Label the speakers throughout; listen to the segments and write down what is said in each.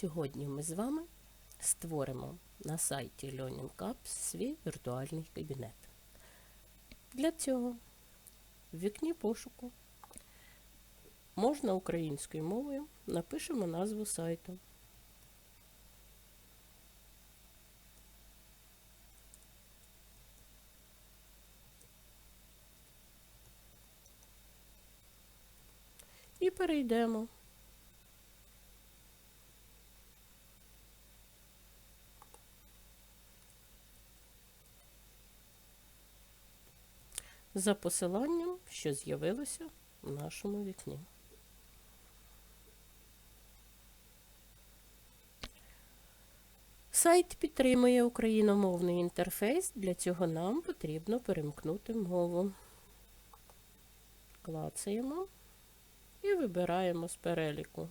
Speaker 1: Сьогодні ми з вами створимо на сайті Learning Apps свій віртуальний кабінет. Для цього в вікні пошуку можна українською мовою напишемо назву сайту. І перейдемо за посиланням, що з'явилося в нашому вікні. Сайт підтримує україномовний інтерфейс. Для цього нам потрібно перемкнути мову. Клацаємо і вибираємо з переліку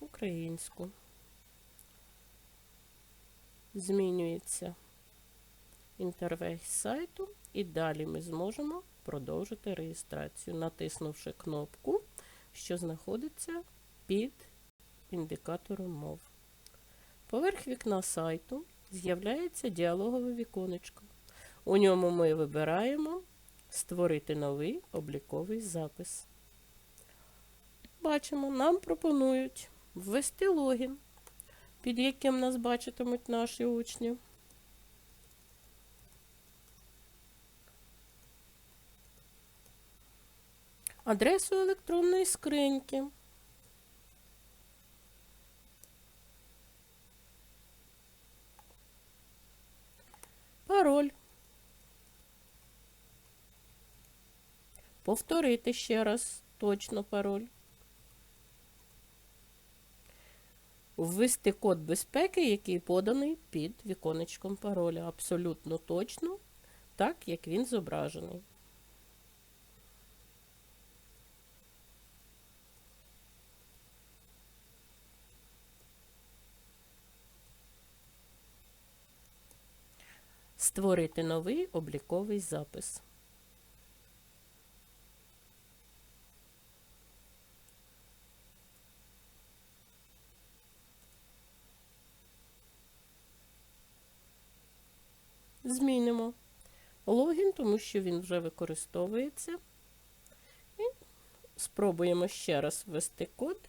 Speaker 1: українську. Змінюється інтерфейс сайту, і далі ми зможемо продовжити реєстрацію, натиснувши кнопку, що знаходиться під індикатором мов. Поверх вікна сайту з'являється діалогове віконечко. У ньому ми вибираємо Створити новий обліковий запис. Бачимо, нам пропонують ввести логін, під яким нас бачитимуть наші учні. Адресу електронної скриньки. Пароль. Повторити ще раз точно пароль. Ввести код безпеки, який поданий під віконечком пароля. Абсолютно точно, так як він зображений. Створити новий обліковий запис. Змінимо логін, тому що він вже використовується. І спробуємо ще раз ввести код.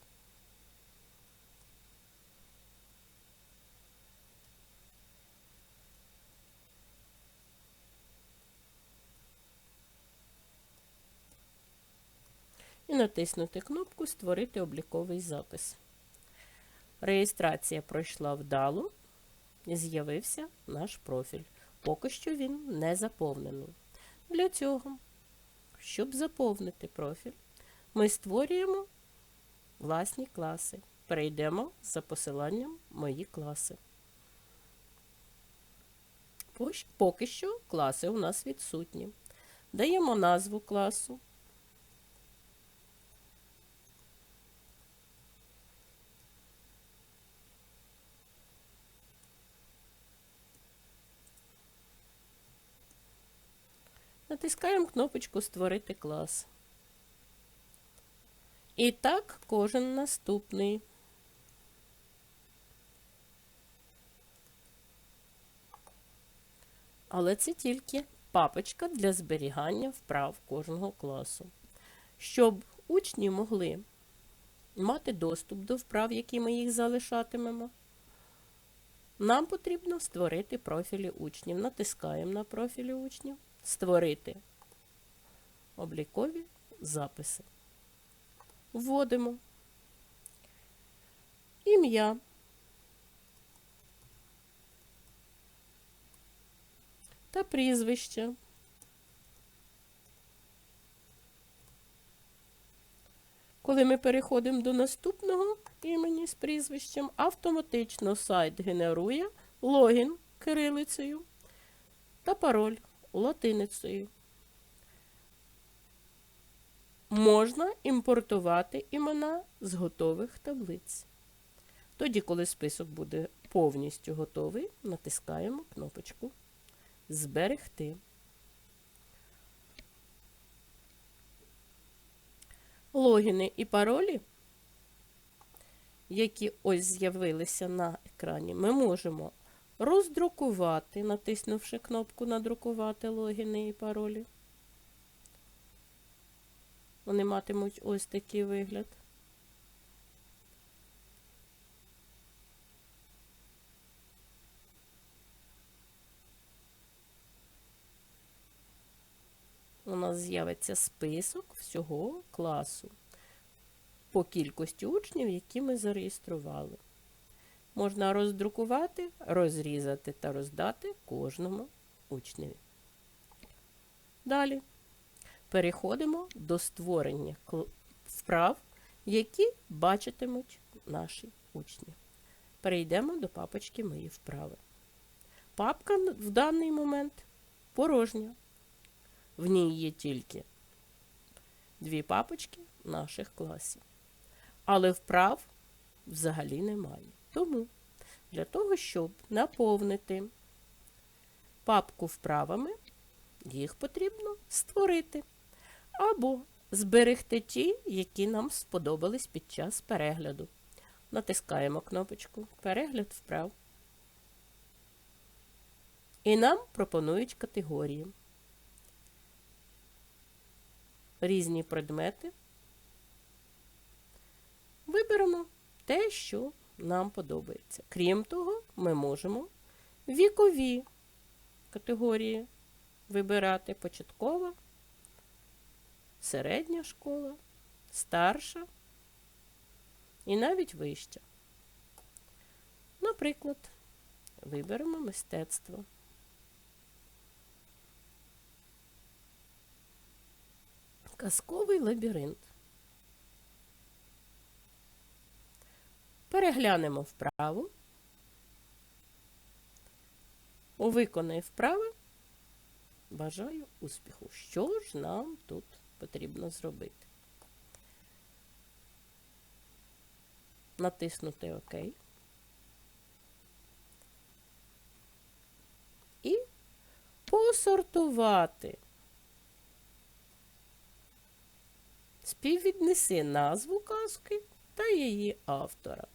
Speaker 1: І натиснути кнопку Створити обліковий запис. Реєстрація пройшла вдало з'явився наш профіль. Поки що він не заповнений. Для цього, щоб заповнити профіль, ми створюємо власні класи. Перейдемо за посиланням Мої класи. Поки що класи у нас відсутні. Даємо назву класу. Натискаємо кнопочку Створити клас. І так кожен наступний. Але це тільки папочка для зберігання вправ кожного класу. Щоб учні могли мати доступ до вправ, які ми їх залишатимемо, нам потрібно створити профілі учнів. Натискаємо на профілі учнів створити облікові записи. Вводимо ім'я, та прізвище. Коли ми переходимо до наступного імені з прізвищем, автоматично сайт генерує логін кирилицею та пароль латиницею. Можна імпортувати імена з готових таблиць. Тоді, коли список буде повністю готовий, натискаємо кнопочку Зберегти. Логіни і паролі які ось з'явилися на екрані, ми можемо роздрукувати, натиснувши кнопку Надрукувати логіни і паролі. Вони матимуть ось такий вигляд. У нас з'явиться список всього класу по кількості учнів, які ми зареєстрували. Можна роздрукувати, розрізати та роздати кожному учневі. Далі переходимо до створення вправ, які бачитимуть наші учні. Перейдемо до папочки Мої вправи. Папка в даний момент порожня. В ній є тільки дві папочки наших класів. Але вправ взагалі немає. Тому для того, щоб наповнити папку вправами, їх потрібно створити. Або зберегти ті, які нам сподобались під час перегляду. Натискаємо кнопочку Перегляд вправ. І нам пропонують категорії. Різні предмети. Виберемо те, що нам подобається. Крім того, ми можемо вікові категорії вибирати початкова, середня школа, старша і навіть вища. Наприклад, виберемо мистецтво. Казковий лабіринт. Переглянемо вправу. Виконай вправи. Бажаю успіху. Що ж нам тут потрібно зробити? Натиснути ОК. І посортувати. Співвіднеси назву казки та її автора.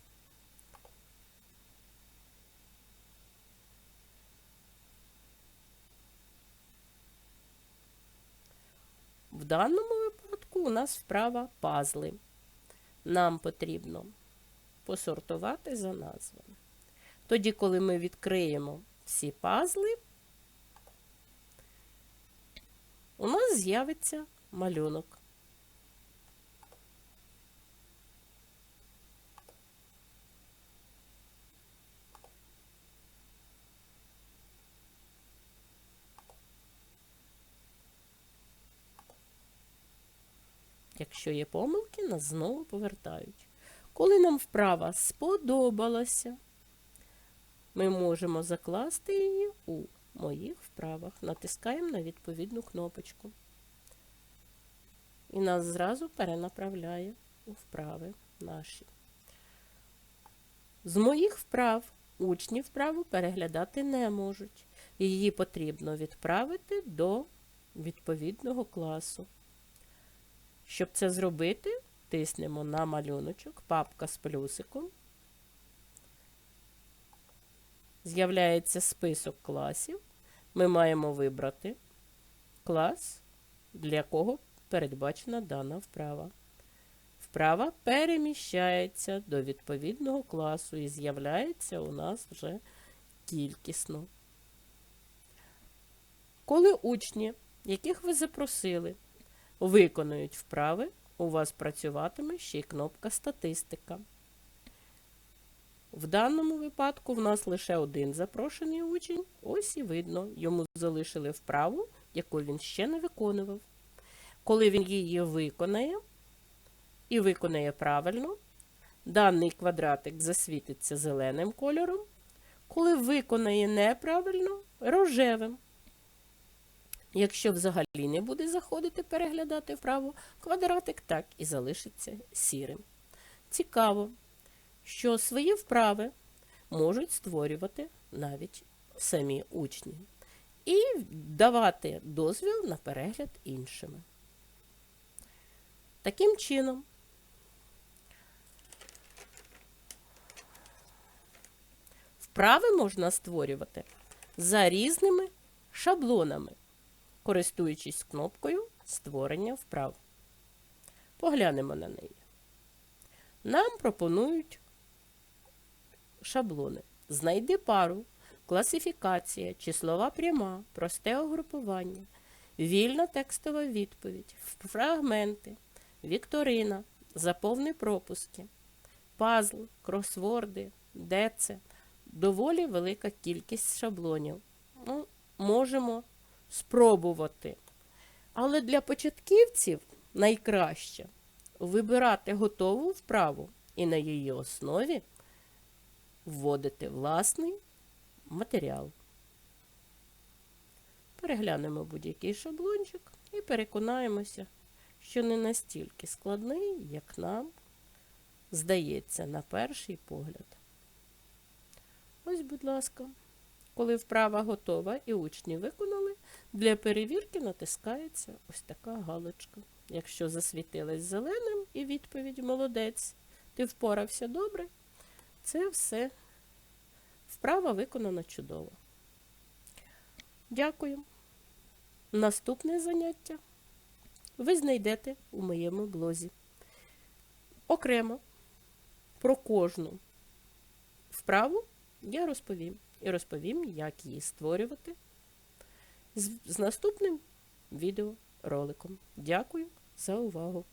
Speaker 1: В даному випадку у нас вправа пазли. Нам потрібно посортувати за назвами. Тоді, коли ми відкриємо всі пазли, у нас з'явиться малюнок. Якщо є помилки, нас знову повертають. Коли нам вправа сподобалася, ми можемо закласти її у моїх вправах. Натискаємо на відповідну кнопочку. І нас зразу перенаправляє у вправи наші. З моїх вправ учні вправу переглядати не можуть. Її потрібно відправити до відповідного класу. Щоб це зробити, тиснемо на малюночок, папка з плюсиком. З'являється список класів. Ми маємо вибрати клас, для якого передбачена дана вправа. Вправа переміщається до відповідного класу і з'являється у нас вже кількісно. Коли учні, яких ви запросили, виконують вправи, у вас працюватиме ще й кнопка Статистика. В даному випадку в нас лише один запрошений учень. Ось і видно, йому залишили вправу, яку він ще не виконував. Коли він її виконає і виконає правильно, даний квадратик засвітиться зеленим кольором. Коли виконає неправильно рожевим. Якщо взагалі не буде заходити переглядати вправу, квадратик так і залишиться сірим. Цікаво, що свої вправи можуть створювати навіть самі учні і давати дозвіл на перегляд іншими. Таким чином, Вправи можна створювати за різними шаблонами, користуючись кнопкою створення вправ. Поглянемо на неї. Нам пропонують шаблони. Знайди пару, класифікація, числова пряма, просте угрупування, вільна текстова відповідь, фрагменти, вікторина, заповни пропуски, пазл, кросворди, деце. Доволі велика кількість шаблонів. Ну, можемо спробувати. Але для початківців найкраще вибирати готову вправу і на її основі вводити власний матеріал. Переглянемо будь-який шаблончик і переконаємося, що не настільки складний, як нам здається на перший погляд. Ось, будь ласка, коли вправа готова і учні виконали, для перевірки натискається ось така галочка. Якщо засвітилась зеленим і відповідь молодець, ти впорався добре, це все вправа виконана чудово. Дякую. Наступне заняття ви знайдете у моєму блозі. Окремо про кожну вправу я розповім. І розповім, як її створювати з, з наступним відеороликом. Дякую за увагу!